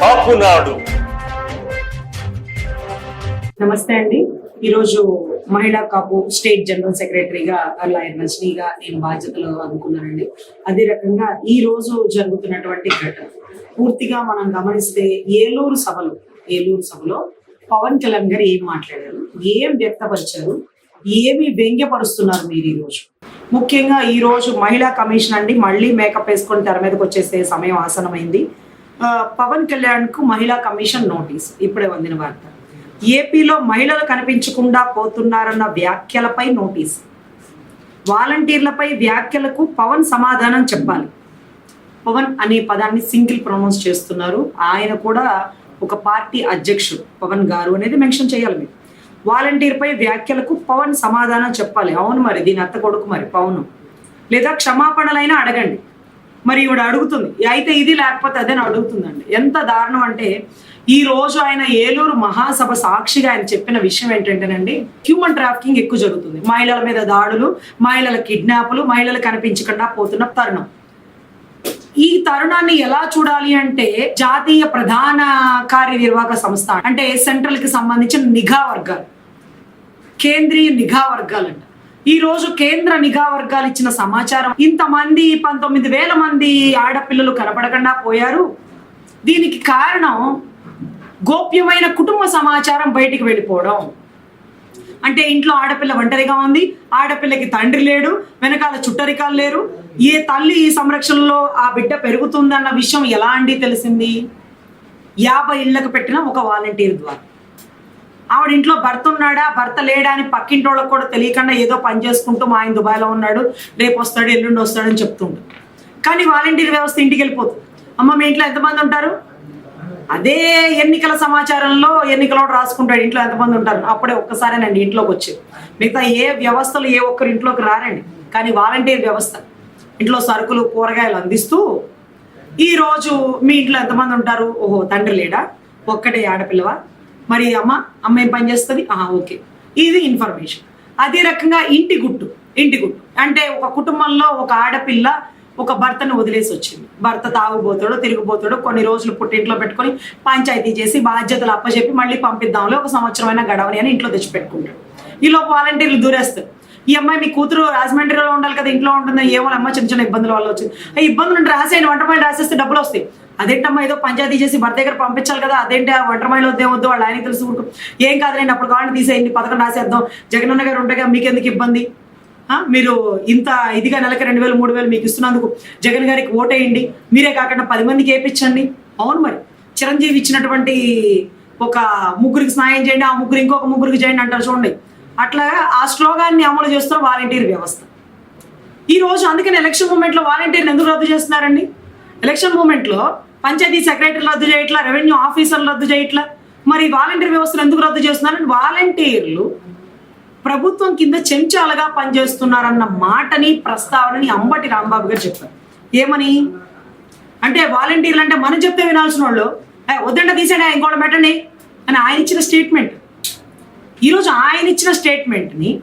కాపునాడు. నమస్తే అండి. ఈరోజు మహిళా కాపు స్టేట్ జనరల్ సెక్రటరీగా లాయర్ రజనీగా నేను బాధ్యతలు అందుకున్నానండి అదే రకంగా ఈ రోజు జరుగుతున్నటువంటి ఘటన. పూర్తిగా మనం గమనిస్తే ఏలూరు సభలో ఏలూరు సభలో పవన్ కళ్యాణ్ గారు ఏం మాట్లాడారు? ఏం వ్యక్తపరిచారు? ఏమి వ్యంగ్యపరుస్తున్నారు మీరు ఈ రోజు ముఖ్యంగా ఈ రోజు మహిళా కమిషన్ అండి మళ్ళీ మేకప్ వేసుకొని తెర మీదకి వచ్చేసే సమయం ఆసనమైంది పవన్ కళ్యాణ్కు మహిళా కమిషన్ నోటీస్. ఇప్పుడే వందిన వార్త. ఏపీలో మహిళలు కనిపించకుండా పోతున్నారన్న వ్యాఖ్యలపై నోటీస్. వాలంటీర్లపై వ్యాఖ్యలకు పవన్ సమాధానం చెప్పాలి. పవన్ అనే పదాన్ని సింగిల్ ప్రొనౌన్స్ చేస్తున్నారు. ఆయన కూడా ఒక పార్టీ అధ్యక్షుడు. పవన్ గారు అనేది మెన్షన్ చేయాలి మీరు. వాలంటీర్ పై వ్యాఖ్యలకు పవన్ సమాధానం చెప్పాలి. అవును మరి దీని అత్త కొడుకు మరి పవన్. లేదా క్షమాపణలైనా అడగండి. మరి ఈవిడ అడుగుతుంది అయితే ఇది లేకపోతే అదే అని అడుగుతుందండి. ఎంత దారుణం అంటే ఈ రోజు ఆయన ఏలూరు మహాసభ సాక్షిగా ఆయన చెప్పిన విషయం ఏంటంటేనండి హ్యూమన్ ట్రాఫికింగ్ ఎక్కువ జరుగుతుంది. మహిళల మీద దాడులు మహిళల కిడ్నాపులు మహిళలు కనిపించకుండా పోతున్న తరుణం. ఈ తరుణాన్ని ఎలా చూడాలి అంటే జాతీయ ప్రధాన కార్యనిర్వాహక సంస్థ అంటే సెంట్రల్కి సంబంధించిన నిఘా వర్గాలు కేంద్రీయ నిఘా వర్గాలు అంట ఈ రోజు కేంద్ర నిఘా వర్గాలు ఇచ్చిన సమాచారం ఇంతమంది పంతొమ్మిది వేల మంది ఆడపిల్లలు కనపడకుండా పోయారు. దీనికి కారణం గోప్యమైన కుటుంబ సమాచారం బయటికి వెళ్ళిపోవడం. అంటే ఇంట్లో ఆడపిల్ల ఒంటరిగా ఉంది ఆడపిల్లకి తండ్రి లేడు వెనకాల చుట్టరికాలు లేరు. ఏ తల్లి ఈ సంరక్షణలో ఆ బిడ్డ పెరుగుతుందన్న విషయం ఎలా అండి తెలిసింది? యాభై ఇళ్ళకు పెట్టిన ఒక వాలంటీర్ ద్వారా. ఆవిడ ఇంట్లో భర్త ఉన్నాడా? భర్త లేడా అని పక్కింటి వాళ్ళకి కూడా తెలియకుండా ఏదో పని చేసుకుంటూ మా ఆయన దుబాయ్లో ఉన్నాడు. రేపు వస్తాడు ఎల్లుండి వస్తాడని చెప్తుండు. కానీ వాలంటీర్ వ్యవస్థ ఇంటికి వెళ్ళిపోతుంది అమ్మ మీ ఇంట్లో ఎంతమంది ఉంటారు? అదే ఎన్నికల సమాచారంలో ఎన్నికలో రాసుకుంటాడు. ఇంట్లో ఎంతమంది ఉంటారు? అప్పుడే ఒక్కసారేనండి ఇంట్లోకి వచ్చేది. మిగతా ఏ వ్యవస్థలు ఏ ఒక్కరు ఇంట్లోకి రారండి. కానీ వాలంటీర్ వ్యవస్థ. ఇంట్లో సరుకులు కూరగాయలు అందిస్తూ ఈరోజు మీ ఇంట్లో ఎంతమంది ఉంటారు? ఓహో తండ్రి లేడా? ఒక్కటే ఆడపిల్లవా? మరి అమ్మ అమ్మ ఏం పని చేస్తుంది? ఆహా ఓకే. ఇది ఇన్ఫర్మేషన్ అదే రకంగా ఇంటి గుట్టు ఇంటి గుట్టు. అంటే ఒక కుటుంబంలో ఒక ఆడపిల్ల ఒక భర్తను వదిలేసి వచ్చింది. భర్త తాగుబోతాడో తిరిగిపోతాడో కొన్ని రోజులు పుట్టింట్లో పెట్టుకొని పంచాయతీ చేసి బాధ్యతలు అప్పచెప్పి మళ్ళీ పంపిద్దాంలో ఒక సంవత్సరమైన గడవని అని ఇంట్లో తెచ్చిపెట్టుకుంటాడు. ఈలోపు వాలంటీర్లు దూరేస్తారు. ఈ అమ్మాయి మీ కూతురు రాజమండ్రిలో ఉండాలి కదా ఇంట్లో ఉంటుంది? ఏమో అమ్మ చిన్న చిన్న ఇబ్బందుల వల్ల వచ్చింది. ఆ ఇబ్బందులు రాసేయండి వంట మైలు రాసేస్తే డబ్బులు వస్తాయి. అదేంటమ్మా ఏదో పంచాయతీ చేసి భర్త దగ్గర పంపించాలి కదా అదేంటి ఆ వంట వద్దే వద్దు వాళ్ళు ఆయన తెలుసు ఏం కాదులేండి అప్పుడు కావాలని తీసేయండి పథకం రాసేద్దాం. జగనన్న గారు ఉండగా మీకెందుకు ఇబ్బంది? మీరు ఇంత ఇదిగా నెలకి రెండు వేలు మూడు వేలు మీకు ఇస్తున్నందుకు జగన్ గారికి ఓటేయండి. మీరే కాకుండా పది మందికి వేయించండి అవును మరి. చిరంజీవి ఇచ్చినటువంటి ఒక ముగ్గురికి స్నాయం చేయండి ఆ ముగ్గురు ఇంకొక ముగ్గురికి చేయండి అంటారు చూడండి. అట్లా ఆ స్లోగాన్ని అమలు చేస్తున్న వాలంటీర్ వ్యవస్థ. ఈ రోజు అందుకని ఎలక్షన్ మూమెంట్లో వాలంటీర్లు ఎందుకు రద్దు చేస్తున్నారండి? ఎలక్షన్ మూమెంట్లో పంచాయతీ సెక్రటరీలు రద్దు చేయట్లా రెవెన్యూ ఆఫీసర్లు రద్దు చేయట్లా మరి వాలంటీర్ వ్యవస్థను ఎందుకు రద్దు చేస్తున్నారంటే వాలంటీర్లు ప్రభుత్వం కింద చెంచాలుగా పనిచేస్తున్నారన్న మాటని ప్రస్తావనని అంబటి రాంబాబు గారు చెప్పారు. ఏమని? అంటే వాలంటీర్లు అంటే మనం చెప్తే వినాల్సిన వాళ్ళు "ఏ, వద్దంట ఆయన ఇంకోటి పెట్టండి అని ఆయన ఇచ్చిన స్టేట్మెంట్. ఈరోజు ఆయన ఇచ్చిన స్టేట్మెంట్ని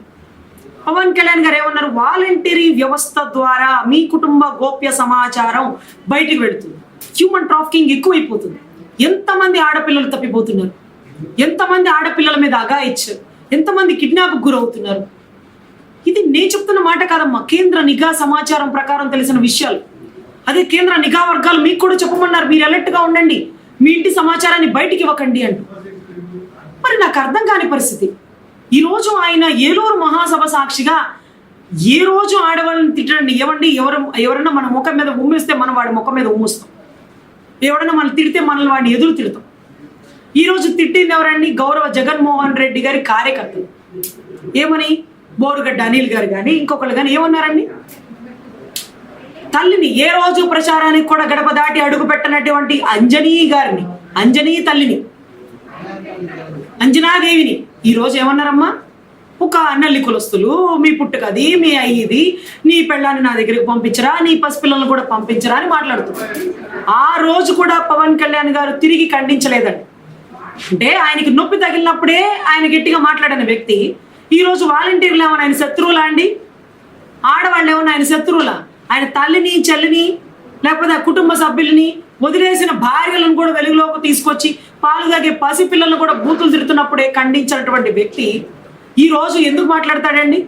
పవన్ కళ్యాణ్ గారు ఏమన్నారు? వాలంటరీ వ్యవస్థ ద్వారా మీ కుటుంబ గోప్య సమాచారం బయటికి వెళుతుంది. హ్యూమన్ ట్రాఫికింగ్ ఎక్కువైపోతుంది. ఎంతమంది ఆడపిల్లలు తప్పిపోతున్నారు? ఎంతమంది ఆడపిల్లల మీద అగాయిచ్చారు ఎంతమంది కిడ్నాప్ గురవుతున్నారు? ఇది నేను చెప్తున్న మాట కాదమ్మా. కేంద్ర నిఘా సమాచారం ప్రకారం తెలిసిన విషయాలు. అదే కేంద్ర నిఘా వర్గాలు మీకు కూడా చెప్పమన్నారు. మీరు అలర్ట్గా ఉండండి. మీ ఇంటి సమాచారాన్ని బయటికి ఇవ్వకండి అంటూ. మరి నాకు అర్థం కాని పరిస్థితి. ఈరోజు ఆయన ఏలూరు మహాసభ సాక్షిగా ఏ రోజు ఆడవాళ్ళని తిట్టండి ఇవ్వండి ఎవరు ఎవరన్నా మన ముఖం మీద ఉమ్మేస్తే మనం వాడి ముఖం మీద ఉమ్మేస్తాం. ఎవడన్నా మనం తిడితే మనల్ని వాడిని ఎదురు తిడతాం. ఈరోజు తిట్టింది ఎవరండి? గౌరవ జగన్మోహన్ రెడ్డి గారి కార్యకర్తలు. ఏమని? బోరుగడ్డ అనిల్ గారు కానీ ఇంకొకళ్ళు కానీ ఏమన్నారండి? తల్లిని ఏ రోజు ప్రచారానికి కూడా గడప దాటి అడుగు పెట్టనటువంటి అంజనీ గారిని అంజనీ తల్లిని అంజనాదేవిని. ఈ రోజు ఏమన్నారమ్మా? ఒక నల్లి కులస్తులు మీ పుట్టుకది మీ అయ్యిది నీ పెళ్ళాన్ని నా దగ్గరికి పంపించరా నీ పసిపిల్లలను కూడా పంపించరా అని మాట్లాడుతున్నారు. ఆ రోజు కూడా పవన్ కళ్యాణ్ గారు తిరిగి ఖండించలేదండి. అంటే ఆయనకి నొప్పి తగిలినప్పుడే ఆయన గట్టిగా మాట్లాడిన వ్యక్తి ఈరోజు వాలంటీర్లు ఏమన్నా ఆయన శత్రువులా అండి? ఆడవాళ్ళు ఏమన్నా ఆయన శత్రువులా? ఆయన తల్లిని చెల్లిని లేకపోతే కుటుంబ సభ్యులని వదిలేసిన భార్యలను కూడా వెలుగులోకి తీసుకొచ్చి పాలు తాగే పసిపిల్లలను కూడా బూతులు తిడుతున్నప్పుడే ఖండించినటువంటి వ్యక్తి ఈ రోజు ఎందుకు మాట్లాడతాడండి?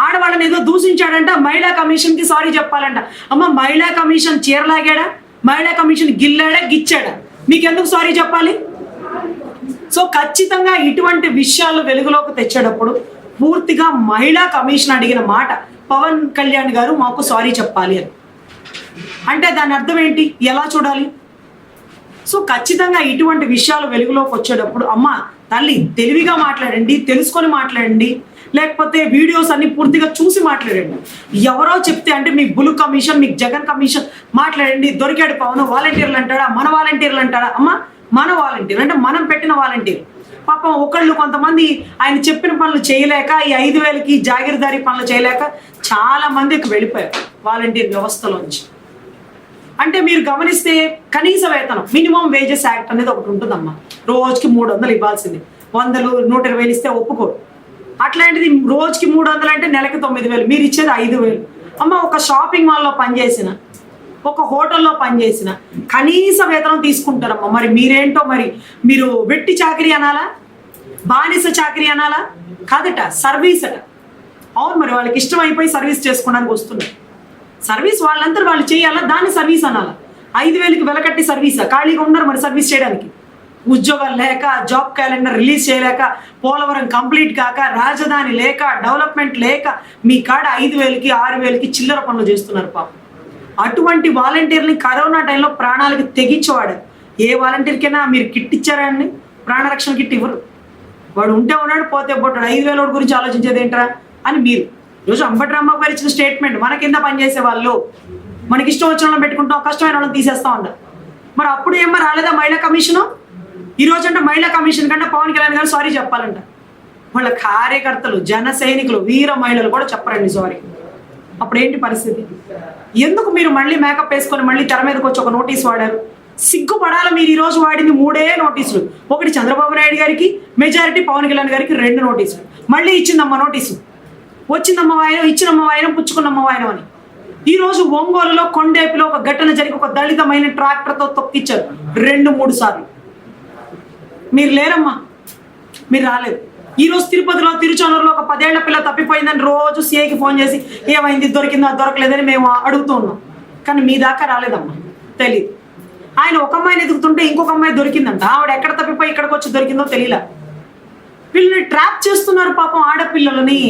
ఆడవాళ్ళని ఏదో దూషించాడంట మహిళా కమిషన్కి సారీ చెప్పాలంట. అమ్మ మహిళా కమిషన్ చీరలాగాడా? మహిళా కమిషన్ గిల్లాడా? గిచ్చాడా? మీకెందుకు సారీ చెప్పాలి? సో ఖచ్చితంగా ఇటువంటి విషయాలు వెలుగులోకి తెచ్చేటప్పుడు పూర్తిగా మహిళా కమిషన్ అడిగిన మాట పవన్ కళ్యాణ్ గారు మాకు సారీ చెప్పాలి అని. అంటే దాని అర్థం ఏంటి? ఎలా చూడాలి? సో ఖచ్చితంగా ఇటువంటి విషయాలు వెలుగులోకి వచ్చేటప్పుడు అమ్మ తల్లి తెలివిగా మాట్లాడండి తెలుసుకొని మాట్లాడండి లేకపోతే వీడియోస్ అన్ని పూర్తిగా చూసి మాట్లాడండి. ఎవరో చెప్తే అంటే మీకు బులు కమిషన్ మీకు జగన్ కమిషన్ మాట్లాడండి దొరికాడు పవన్ వాలంటీర్లు అంటాడా మన వాలంటీర్లు అంటాడా? అమ్మ మన వాలంటీర్ అంటే మనం పెట్టిన వాలంటీర్ పాపం ఒకళ్ళు కొంతమంది ఆయన చెప్పిన పనులు చేయలేక ఈ ఐదు వేలకి జాగీర్దారీ పనులు చేయలేక చాలా మందికి వెళ్ళిపోయారు వాలంటీర్ వ్యవస్థలోంచి అంటే మీరు గమనిస్తే కనీస వేతనం మినిమం వేజెస్ యాక్ట్ అనేది ఒకటి ఉంటుందమ్మా. రోజుకి మూడు వందలు ఇవ్వాల్సింది. వందలు నూట ఇరవై వేలు ఇస్తే ఒప్పుకోరు. అట్లాంటిది రోజుకి మూడు వందలు అంటే నెలకి తొమ్మిది వేలు మీరు ఇచ్చేది ఐదు వేలు. అమ్మ ఒక షాపింగ్ మాల్లో పనిచేసిన ఒక హోటల్లో పనిచేసిన కనీస వేతనం తీసుకుంటారమ్మా. మరి మీరేంటో మరి మీరు వెట్టి చాకరీ అనాలా? బానిస చాకరీ అనాలా? కాదట సర్వీస్ అట. అవును మరి వాళ్ళకి ఇష్టం అయిపోయి సర్వీస్ చేసుకోవడానికి వస్తున్నారు సర్వీస్ వాళ్ళంతా వాళ్ళు చేయాలా? దాన్ని సర్వీస్ అనాలా? ఐదు వేలకి వెలకట్టి సర్వీసా ఖాళీగా ఉన్నారు మరి సర్వీస్ చేయడానికి. ఉద్యోగాలు లేక జాబ్ క్యాలెండర్ రిలీజ్ చేయలేక పోలవరం కంప్లీట్ కాక రాజధాని లేక డెవలప్మెంట్ లేక మీ కాడ ఐదు వేలకి ఆరు వేలకి చిల్లర పనులు చేస్తున్నారు పాపం. అటువంటి వాలంటీర్ని కరోనా టైంలో ప్రాణాలకు తెగించేవాడు. ఏ వాలంటీర్కైనా మీరు కిట్ ఇచ్చారండి ప్రాణరక్షణ కిట్ ఇవ్వరు. వాడు ఉంటే ఉన్నాడు పోతే పోతాడు. ఐదు వేల గురించి ఆలోచించేది ఏంట్రా? అని మీరు. ఈరోజు అంబటరామ్మ గారు ఇచ్చిన స్టేట్మెంట్ మన కింద పనిచేసే వాళ్ళు మనకి ఇష్టం వచ్చిన వాళ్ళని పెట్టుకుంటాం కష్టమైన వాళ్ళని తీసేస్తా ఉన్నారు మరి అప్పుడు ఏమో రాలేదా మహిళా కమిషను? ఈ రోజు అంటే మహిళా కమిషన్ కంటే పవన్ కళ్యాణ్ గారు సారీ చెప్పాలంట. వాళ్ళ కార్యకర్తలు జన సైనికులు వీర మహిళలు కూడా చెప్పరండి సారీ. అప్పుడు ఏంటి పరిస్థితి? ఎందుకు మీరు మళ్ళీ మేకప్ వేసుకొని మళ్ళీ తెర మీదకి వచ్చి ఒక నోటీస్ వాడారు? సిగ్గుపడాలి మీరు ఈరోజు వాడింది మూడే నోటీసులు. ఒకటి చంద్రబాబు నాయుడు గారికి మెజారిటీ పవన్ కళ్యాణ్ గారికి రెండు నోటీసులు. మళ్ళీ ఇచ్చిందమ్మ నోటీసు. వచ్చిందమ్మ వాయనం ఇచ్చినమ్మ వాయనం పుచ్చుకున్నమ్మ వాయనం అని. ఈరోజు ఒంగోలులో కొండేపిలో ఒక ఘటన జరిగి ఒక దళితమైన ట్రాక్టర్తో తొక్కిచ్చారు. రెండు మూడు సార్లు. మీరు లేరమ్మా? మీరు రాలేదు. ఈ రోజు తిరుపతిలో తిరుచానూరులో ఒక పదేళ్ళ పిల్ల తప్పిపోయిందని రోజు సిఐకి ఫోన్ చేసి ఏమైంది? దొరికిందా? దొరకలేదని మేము అడుగుతూ ఉన్నాం కానీ మీ దాకా రాలేదమ్మా. తెలియదు ఆయన ఒక అమ్మాయిని ఎదుగుతుంటే ఇంకొక అమ్మాయి దొరికిందంట. ఆవిడ ఎక్కడ తప్పిపోయి ఇక్కడికి వచ్చి దొరికిందో తెలియలే వీళ్ళని ట్రాప్ చేస్తున్నారు పాపం ఆడపిల్లలని.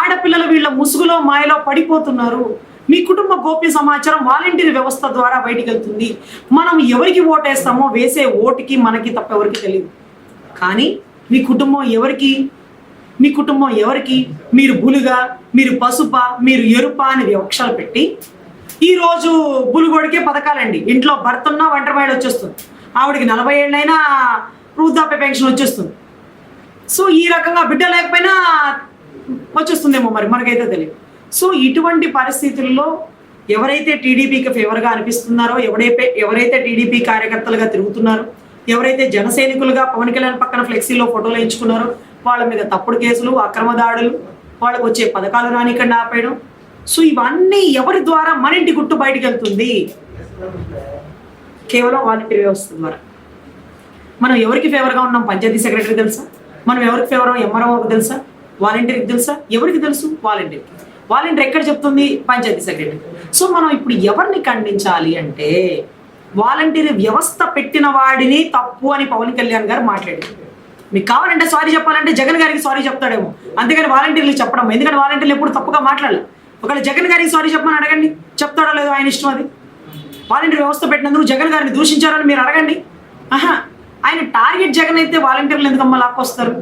ఆడపిల్లలు వీళ్ళ ముసుగులో మాయలో పడిపోతున్నారు. మీ కుటుంబ గోప్య సమాచారం వాలంటీర్ వ్యవస్థ ద్వారా బయటికి వెళ్తుంది మనం ఎవరికి ఓటేస్తామో వేసే ఓటుకి మనకి తప్ప ఎవరికి తెలియదు కానీ మీ కుటుంబం ఎవరికి? మీ కుటుంబం ఎవరికి? మీరు బులుగా మీరు పసుప మీరు ఎరుప అని వివక్షలు పెట్టి ఈరోజు బులుగోడికే పథకాలండి. ఇంట్లో భర్త ఉన్నా ఒంటరి వచ్చేస్తుంది. ఆవిడకి నలభై ఏళ్ళైనా వృద్ధాప్య పెన్షన్ వచ్చేస్తుంది. సో ఈ రకంగా బిడ్డ లేకపోయినా వచ్చేస్తుందేమో మరి మనకైతే తెలియదు. సో ఇటువంటి పరిస్థితుల్లో ఎవరైతే టీడీపీకి ఫేవర్గా అనిపిస్తున్నారో ఎవరైతే ఎవరైతే టీడీపీ కార్యకర్తలుగా తిరుగుతున్నారో ఎవరైతే జన సైనికులుగా పవన్ కళ్యాణ్ పక్కన ఫ్లెక్సీలో ఫోటోలు వేయించుకున్నారో వాళ్ళ మీద తప్పుడు కేసులు అక్రమ దాడులు వాళ్ళకు వచ్చే పథకాలు రానికండి ఆపేయడం. సో ఇవన్నీ ఎవరి ద్వారా మన ఇంటి గుట్టు బయటికి వెళ్తుంది? కేవలం వాలంటీర్ వ్యవస్థ ద్వారా. మనం ఎవరికి ఫేవర్గా ఉన్నాం? పంచాయతీ సెక్రటరీ తెలుసా? మనం ఎవరికి ఫేవర్? ఎంఆర్ఓకి తెలుసా? వాలంటీర్కి తెలుసా? ఎవరికి తెలుసు? వాలంటీర్కి వాలంటీర్ ఎక్కడ చెప్తుంది? పంచాయతీ సెక్రటరీ. సో మనం ఇప్పుడు ఎవరిని ఖండించాలి అంటే వాలంటీర్ వ్యవస్థ పెట్టిన వాడిని తప్పు అని పవన్ కళ్యాణ్ గారు మాట్లాడారు. మీకు కావాలంటే సారీ చెప్పాలంటే జగన్ గారికి సారీ చెప్తాడేమో. అంతేగాని వాలంటీర్లు చెప్పడం ఎందుకంటే వాలంటీర్లు ఎప్పుడు తప్పుగా మాట్లాడలేదు ఒకవేళ జగన్ గారికి సారీ చెప్పమని అడగండి. చెప్తాడో లేదో ఆయన ఇష్టం అది. వాలంటీర్ వ్యవస్థ పెట్టినందుకు జగన్ గారిని దూషించారని మీరు అడగండి. ఆహా ఆయన టార్గెట్ జగన్ అయితే వాలంటీర్లు ఎందుకమ్మా లాక్కొస్తారు?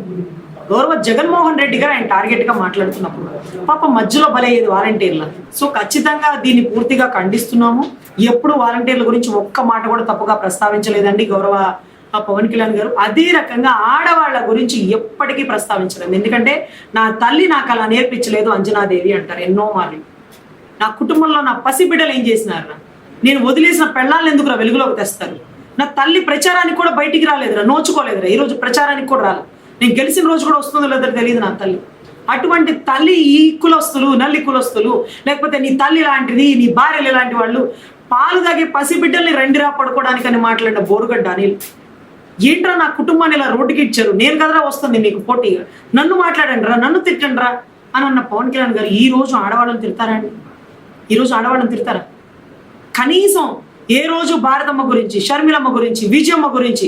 గౌరవ జగన్మోహన్ రెడ్డి గారు ఆయన టార్గెట్గా మాట్లాడుతున్నప్పుడు పాప మధ్యలో బలయ్యేది వాలంటీర్ల సో ఖచ్చితంగా దీన్ని పూర్తిగా ఖండిస్తున్నాము. ఎప్పుడు వాలంటీర్ల గురించి ఒక్క మాట కూడా తప్పుగా ప్రస్తావించలేదండి గౌరవ పవన్ కళ్యాణ్ గారు. అదే రకంగా ఆడవాళ్ళ గురించి ఎప్పటికీ ప్రస్తావించలేదు. ఎందుకంటే నా తల్లి నాకు అలా నేర్పించలేదు అంజనాదేవి అంటారు ఎన్నో మార్లు. నా కుటుంబంలో నా పసిబిడ్డలు ఏం చేసినారు? నేను వదిలేసిన పెళ్ళాలను ఎందుకు వెలుగులోకి తెస్తారు? నా తల్లి ప్రచారానికి కూడా బయటికి రాలేదురా నోచుకోలేదురా. ఈ రోజు ప్రచారానికి కూడా రాలేదు నేను గెలిచిన రోజు కూడా వస్తుందో లేదో తెలియదు నా తల్లి. అటువంటి తల్లి ఈ కులస్తులు నల్లి కులస్తులు లేకపోతే నీ తల్లి లాంటిది నీ భార్యలు ఇలాంటి వాళ్ళు పాలు తాగే పసిబిడ్డల్ని రెండిరా పడుకోవడానికి అని మాట్లాడిన బోరుగడ్డ అనిల్. ఏంట్రా నా కుటుంబాన్ని ఇలా రోడ్డుకి ఇచ్చారు? నేను కదరా వస్తుంది మీకు పోటీ? నన్ను మాట్లాడండి రా నన్ను తిట్టండి రా అని అన్న పవన్ కళ్యాణ్ గారు ఈ రోజు ఆడవాళ్ళని తిడతారా అండి? ఆడవాళ్ళని తిడతారా? కనీసం ఏ రోజు భారతమ్మ గురించి షర్మిలమ్మ గురించి విజయమ్మ గురించి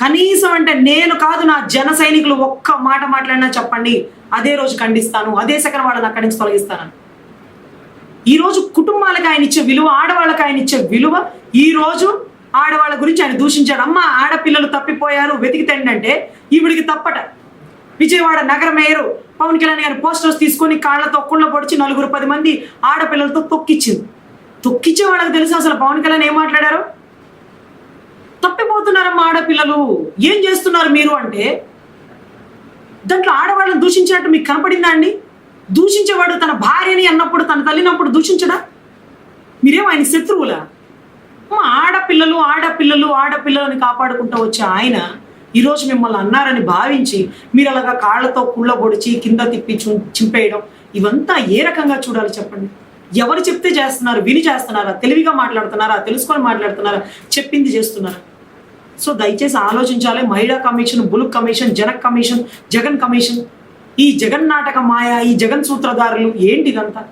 కనీసం అంటే నేను కాదు నా జన సైనికులు ఒక్క మాట మాట్లాడినా చెప్పండి అదే రోజు ఖండిస్తాను అదే సెకండ్ వాళ్ళని అక్కడి నుంచి తొలగిస్తాను. ఈరోజు కుటుంబాలకు ఆయన ఇచ్చే విలువ ఆడవాళ్ళకి ఆయన ఇచ్చే విలువ ఈ రోజు ఆడవాళ్ళ గురించి ఆయన దూషించాడు. అమ్మ ఆడపిల్లలు తప్పిపోయారు వెతికితండి ఈవిడికి తప్పట. విజయవాడ నగర మేయరు పవన్ కళ్యాణ్ గారి పోస్టర్స్ తీసుకొని కాళ్ళతో కుళ్ళ పొడిచి నలుగురు పది మంది ఆడపిల్లలతో తొక్కిచ్చింది. తొక్కిచ్చే వాళ్ళకి తెలుసు అసలు పవన్ కళ్యాణ్ ఏం మాట్లాడారు? తప్పిపోతున్నారమ్మా ఆడపిల్లలు. ఏం చేస్తున్నారు మీరు అంటే దాంట్లో ఆడవాళ్ళని దూషించినట్టు మీకు కనపడిందా అండి? దూషించేవాడు తన భార్యని అన్నప్పుడు తన తల్లినప్పుడు దూషించడా? మీరేం ఆయన శత్రువులా? ఆడపిల్లలు ఆడపిల్లలు ఆడపిల్లలని కాపాడుకుంటూ వచ్చే ఆయన ఈరోజు మిమ్మల్ని అన్నారని భావించి మీరు అలాగా కాళ్ళతో కుళ్ళ పొడిచి కింద తిప్పి చింపేయడం ఇవంతా ఏ రకంగా చూడాలి చెప్పండి? ఎవరు చెప్తే చేస్తున్నారు విని చేస్తున్నారా? తెలివిగా మాట్లాడుతున్నారా? తెలుసుకొని మాట్లాడుతున్నారా? చెప్పింది చేస్తున్నారా? సో దయచేసి ఆలోచించాలి. మహిళా కమిషన్ బులుక్ కమిషన్ జనక్ కమిషన్ జగన్ కమిషన్. ఈ జగన్ నాటక మాయ ఈ జగన్ సూత్రధారులు ఏంటి ఇదంతా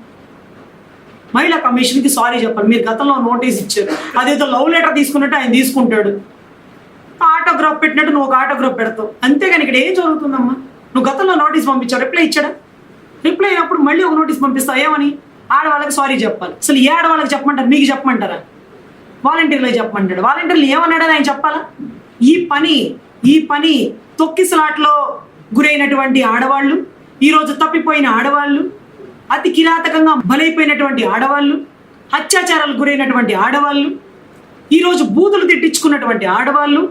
మహిళా కమిషన్కి సారీ చెప్పండి. మీరు గతంలో నోటీస్ ఇచ్చారు. అదేదో లవ్ లెటర్ తీసుకున్నట్టు ఆయన తీసుకుంటాడు. ఆటోగ్రాఫ్ పెట్టినట్టు నువ్వు ఒక ఆటోగ్రాఫ్ పెడతావు. అంతేగాని ఇక్కడ ఏం జరుగుతుందమ్మా? నువ్వు గతంలో నోటీస్ పంపించావు. రిప్లై ఇచ్చాడా? రిప్లై అయినప్పుడు మళ్ళీ ఒక నోటీస్ పంపిస్తావు. ఏమని? ఆడవాళ్ళకి సారీ చెప్పాలి. అసలు ఏ ఆడవాళ్ళకి చెప్పమంటారు? మీకు చెప్పమంటారా? వాలంటీర్లకు చెప్పమంటాడు. వాలంటీర్లు ఏమన్నాడని ఆయన చెప్పాలా? ఈ పని ఈ పని తొక్కిసలాట్లో గురైనటువంటి ఆడవాళ్ళు ఈరోజు తప్పిపోయిన ఆడవాళ్ళు అతి కిరాతకంగా బలైపోయినటువంటి ఆడవాళ్ళు అత్యాచారాలకు గురైనటువంటి ఆడవాళ్ళు ఈరోజు బూతులు తిట్టించుకున్నటువంటి ఆడవాళ్ళు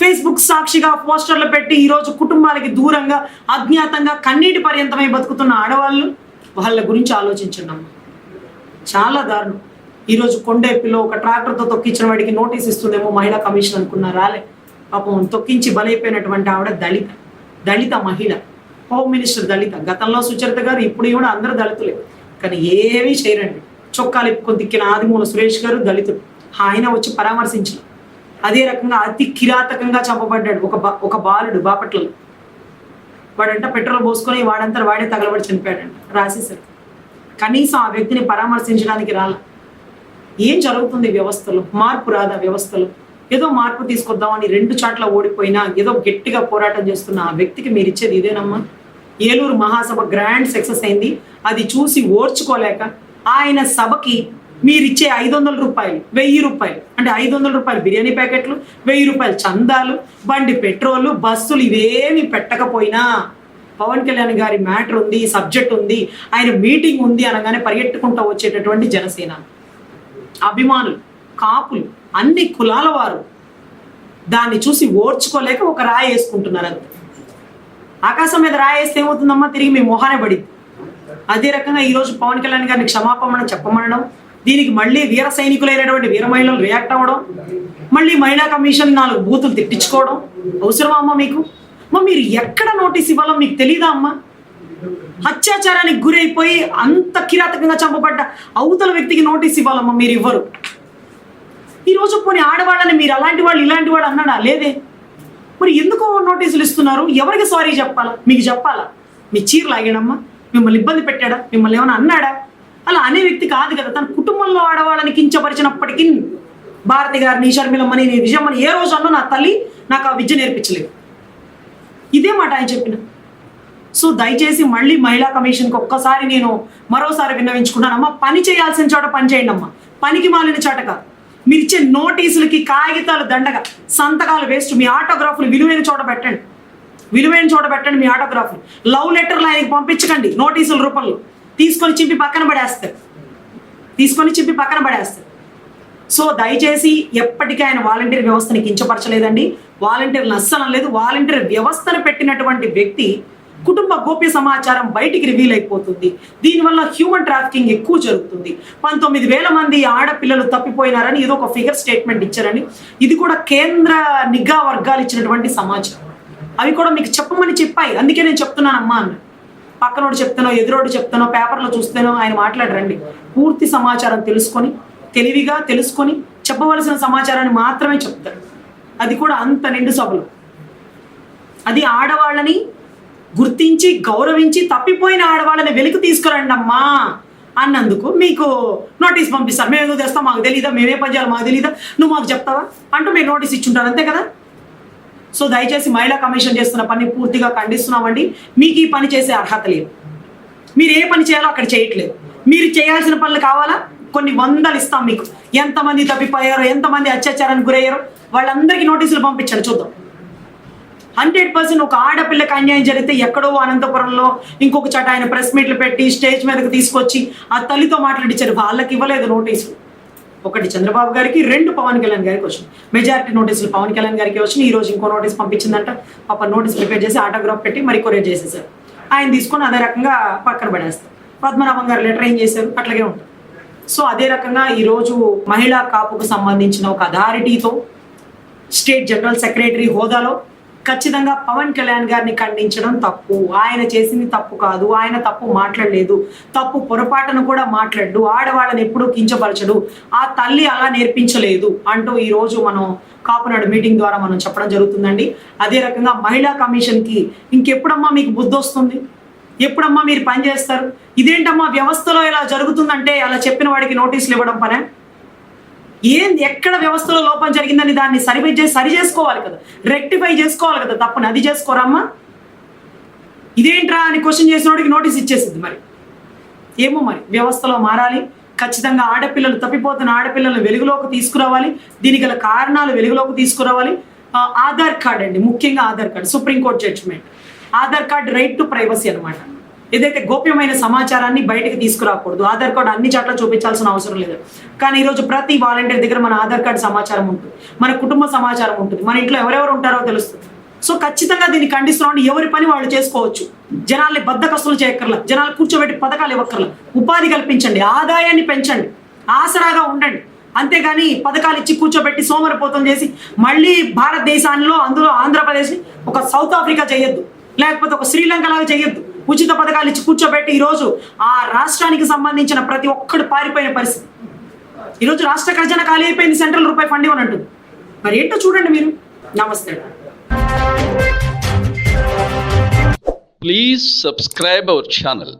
ఫేస్బుక్ సాక్షిగా పోస్టర్లు పెట్టి ఈరోజు కుటుంబాలకి దూరంగా అజ్ఞాతంగా కన్నీటి పర్యంతమై బతుకుతున్న ఆడవాళ్ళు వాళ్ళ గురించి ఆలోచించండి చాలా దారుణం. ఈరోజు కొండేపిలో ఒక ట్రాక్టర్తో తొక్కించిన వాడికి నోటీస్ ఇస్తుందేమో మహిళా కమిషన్ అనుకున్నా రాలే. పాపం తొక్కించి బలైపోయినటువంటి ఆవిడ దళిత దళిత మహిళ హోమ్ మినిస్టర్ దళిత. గతంలో సుచరిత గారు ఇప్పుడు కూడా అందరూ దళితులే. కానీ ఏమీ చేయరండి. చొక్కాలు ఎప్పుకొని తిక్కిన ఆదిమూల సురేష్ గారు దళితుడు ఆయన వచ్చి పరామర్శించిన. అదే రకంగా అతి కిరాతకంగా చంపబడ్డాడు ఒక బా ఒక బాలుడు బాపట్లలో. వాడంట పెట్రోల్ పోసుకొని వాడంతా వాడే తగలబడి చనిపోయాడంట. రాసేసారు కనీసం ఆ వ్యక్తిని పరామర్శించడానికి రాలే. ఏం జరుగుతుంది వ్యవస్థలో? మార్పు రాదా వ్యవస్థలో? ఏదో మార్పు తీసుకొద్దామని రెండు చాట్ల ఓడిపోయినా ఏదో గట్టిగా పోరాటం చేస్తున్న ఆ వ్యక్తికి మీరు ఇచ్చేది ఇదేనమ్మా? ఏలూరు మహాసభ గ్రాండ్ సక్సెస్ అయింది. అది చూసి ఓర్చుకోలేక ఆయన సభకి మీరు ఇచ్చే ఐదు వందల రూపాయలు వెయ్యి రూపాయలు అంటే ఐదు వందల రూపాయలు బిర్యానీ ప్యాకెట్లు వెయ్యి రూపాయలు చందాలు బండి పెట్రోలు బస్సులు ఇవేమి పెట్టకపోయినా పవన్ కళ్యాణ్ గారి మ్యాటర్ ఉంది సబ్జెక్ట్ ఉంది ఆయన మీటింగ్ ఉంది అనగానే పరిగెట్టుకుంటూ వచ్చేటటువంటి జనసేన. అభిమానులు కాపులు అన్ని కులాల వారు దాన్ని చూసి ఓర్చుకోలేక ఒక రాయి వేసుకుంటున్నారు అంతే ఆకాశం మీద రాయి వేస్తే ఏమవుతుందమ్మా? తిరిగి మీ మొహానే పడింది. అదే రకంగా ఈరోజు పవన్ కళ్యాణ్ గారిని క్షమాపణ చెప్పమనడం దీనికి మళ్ళీ వీర సైనికులైనటువంటి వీర మహిళలు రియాక్ట్ అవ్వడం మళ్ళీ మహిళా కమిషన్ నాలుగు బూతులు తిట్టించుకోవడం అవసరమా అమ్మా మీకు? అమ్మా మీరు ఎక్కడ నోటీస్ ఇవ్వాలో మీకు తెలియదా అమ్మా? అత్యాచారానికి గురైపోయి అంత కిరాతకంగా చంపబడ్డ అవతల వ్యక్తికి నోటీస్ ఇవ్వాలమ్మా మీరు ఇవ్వరు ఈరోజు కొన్ని పోనీ ఆడవాళ్ళని మీరు అలాంటి వాళ్ళు ఇలాంటి వాడు అన్నాడా? లేదే. మరి ఎందుకు నోటీసులు ఇస్తున్నారు? ఎవరికి సారీ చెప్పాలా? మీకు చెప్పాలా? మీ చీరలు ఆగాడమ్మా? మిమ్మల్ని ఇబ్బంది పెట్టాడా? మిమ్మల్ని ఏమైనా అన్నాడా? అలా అనే వ్యక్తి కాదు కదా తన కుటుంబంలో ఆడవాళ్ళని కించపరిచినప్పటికీ భారతి గారిని షర్మిలమ్మని నీ విజయమ్మని ఏ రోజు అన్నా నా తల్లి నాకు ఆ విద్య నేర్పించలేదు. ఇదే మాట ఆయన చెప్పిన. సో దయచేసి మళ్ళీ మహిళా కమిషన్కి ఒక్కసారి నేను మరోసారి విన్నవించుకున్నానమ్మా పని చేయాల్సిన చోట పని చేయండి అమ్మా. పనికి మాలిన చోట కాదు. మీరు ఇచ్చే నోటీసులకి కాగితాలు దండగా సంతకాలు వేస్ట్. మీ ఆటోగ్రాఫ్లు విలువైన చోట పెట్టండి. విలువైన చోట పెట్టండి మీ ఆటోగ్రాఫ్లు. లవ్ లెటర్లు ఆయనకి పంపించకండి నోటీసుల రూపంలో. తీసుకొని చింపి పక్కన పడేస్తారు. తీసుకొని చింపి పక్కన పడేస్తారు. సో దయచేసి ఎప్పటికీ ఆయన వాలంటీర్ వ్యవస్థని కించపరచలేదండి. వాలంటీర్లు అస్సలు లేదు వాలంటీర్ వ్యవస్థను పెట్టినటువంటి వ్యక్తి కుటుంబ గోప్య సమాచారం బయటికి రివీల్ అయిపోతుంది. దీనివల్ల హ్యూమన్ ట్రాఫికింగ్ ఎక్కువ జరుగుతుంది. పంతొమ్మిది వేల మంది ఆడపిల్లలు తప్పిపోయినారని ఏదో ఒక ఫిగర్ స్టేట్మెంట్ ఇచ్చారని. ఇది కూడా కేంద్ర నిఘా వర్గాలు ఇచ్చినటువంటి సమాచారం. అవి కూడా మీకు చెప్పమని చెప్పాయి. అందుకే నేను చెప్తున్నానమ్మా అన్న. పక్కనోడు చెప్తానో ఎదురోడు చెప్తానో పేపర్లో చూస్తేనో ఆయన మాట్లాడరండి. పూర్తి సమాచారం తెలుసుకొని తెలివిగా తెలుసుకొని చెప్పవలసిన సమాచారాన్ని మాత్రమే చెప్తారు అది కూడా అంత నిండు సభలు. అది ఆడవాళ్ళని గుర్తించి గౌరవించి తప్పిపోయిన ఆడవాళ్ళని వెలికి తీసుకురండి అమ్మా అన్నందుకు మీకు నోటీస్ పంపిస్తారు మేము ఎందుకు తెస్తాం? మాకు తెలియదా మేమే పని చేయాలి మాకు తెలియదా నువ్వు మాకు చెప్తావా? అంటూ మీరు నోటీస్ ఇచ్చుంటారు అంతే కదా? సో దయచేసి మహిళా కమిషన్ చేస్తున్న పని పూర్తిగా ఖండిస్తున్నామండి. మీకు ఈ పని చేసే అర్హత లేదు. మీరు ఏ పని చేయాలో అక్కడ చేయట్లేదు. మీరు చేయాల్సిన పనులు కావాలా? కొన్ని వందలు ఇస్తాం మీకు. ఎంతమంది తప్పిపోయారో ఎంతమంది అత్యాచారానికి గురయ్యారో వాళ్ళందరికీ నోటీసులు పంపించండి చూద్దాం. హండ్రెడ్ పర్సెంట్ ఒక ఆడపిల్లకి అన్యాయం జరిగితే ఎక్కడో అనంతపురంలో ఇంకొక చోట ఆయన ప్రెస్ మీట్లు పెట్టి స్టేజ్ మీదకి తీసుకొచ్చి ఆ తల్లితో మాట్లాడించారు వాళ్ళకి ఇవ్వలేదు నోటీసులు. ఒకటి చంద్రబాబు గారికి రెండు పవన్ కళ్యాణ్ గారికి వచ్చింది మెజారిటీ నోటీసులు పవన్ కళ్యాణ్ గారికి వచ్చింది ఈ రోజు ఇంకో నోటీస్ పంపించిందంట. పాప నోటీస్ ప్రిపేర్ చేసి ఆటోగ్రాఫ్ పెట్టి మరి కొరియర్ చేసేసారు. ఆయన తీసుకొని అదే రకంగా పక్కన పడేస్తారు. పద్మనాభం గారు లెటర్ ఏం చేశారు? అట్లాగే ఉంటుంది. సో అదే రకంగా ఈరోజు మహిళా కాపుకు సంబంధించిన ఒక అథారిటీతో స్టేట్ జనరల్ సెక్రటరీ హోదాలో ఖచ్చితంగా పవన్ కళ్యాణ్ గారిని ఖండించడం తప్పు. ఆయన చేసింది తప్పు కాదు. ఆయన తప్పు మాట్లాడలేదు. తప్పు పొరపాటును కూడా మాట్లాడు ఆడవాళ్ళని ఎప్పుడూ కించపరచడు. ఆ తల్లి అలా నేర్పించలేదు అంటూ ఈ రోజు మనం కాపునాడు మీటింగ్ ద్వారా మనం చెప్పడం జరుగుతుందండి. అదే రకంగా మహిళా కమిషన్కి ఇంకెప్పుడమ్మా మీకు బుద్ధి వస్తుంది? ఎప్పుడమ్మా మీరు పని చేస్తారు? ఇదేంటమ్మా వ్యవస్థలో ఇలా జరుగుతుందంటే అలా చెప్పిన వాడికి నోటీసులు ఇవ్వడం పనే? ఏంది? ఎక్కడ వ్యవస్థలో లోపం జరిగిందని దాన్ని సరిపై చేసి సరి చేసుకోవాలి కదా. రెక్టిఫై చేసుకోవాలి కదా తప్పని. అది చేసుకోరమ్మా. ఇదేంట్రా అని క్వశ్చన్ చేసినోడికి నోటీస్ ఇచ్చేసింది మరి. ఏమో మరి? వ్యవస్థలో మారాలి. ఖచ్చితంగా ఆడపిల్లలు తప్పిపోతున్న ఆడపిల్లలను వెలుగులోకి తీసుకురావాలి. దీనికి గల కారణాలు వెలుగులోకి తీసుకురావాలి. ఆధార్ కార్డ్ అండి. ముఖ్యంగా Aadhaar card. Supreme court judgement. Aadhaar card right to privacy అనమాట ఏదైతే గోప్యమైన సమాచారాన్ని బయటకు తీసుకురాకూడదు ఆధార్ కార్డు అన్ని చోట్ల చూపించాల్సిన అవసరం లేదు. కానీ ఈరోజు ప్రతి వాలంటీర్ దగ్గర మన ఆధార్ కార్డు సమాచారం ఉంటుంది మన కుటుంబ సమాచారం ఉంటుంది మన ఇంట్లో ఎవరెవరు ఉంటారో తెలుస్తుంది. సో ఖచ్చితంగా దీన్ని ఖండిస్తున్నాం ఎవరి పని వాళ్ళు చేసుకోవచ్చు. జనాల్ని బద్దకస్తులు చేయక్కర్లా జనాలు కూర్చోబెట్టి పథకాలు ఇవ్వక్కర్ల. ఉపాధి కల్పించండి ఆదాయాన్ని పెంచండి ఆసరాగా ఉండండి. అంతేగాని పథకాలు ఇచ్చి కూర్చోబెట్టి సోమరిపోతం చేసి మళ్ళీ భారతదేశంలో అందులో ఆంధ్రప్రదేశ్ని ఒక సౌత్ ఆఫ్రికా చేయొద్దు లేకపోతే ఒక శ్రీలంక లాగా చేయొద్దు. ఉచిత పథకాలు ఇచ్చి కూర్చోబెట్టి ఈరోజు ఆ రాష్ట్రానికి సంబంధించిన ప్రతి ఒక్కడు పారిపోయిన పరిస్థితి. ఈరోజు రాష్ట్ర ఖజానా ఖాళీ అయిపోయింది సెంట్రల్ రూపాయి ఫండ్ ఇవ్వని మరి ఏంటో చూడండి మీరు. నమస్తే. Please subscribe our channel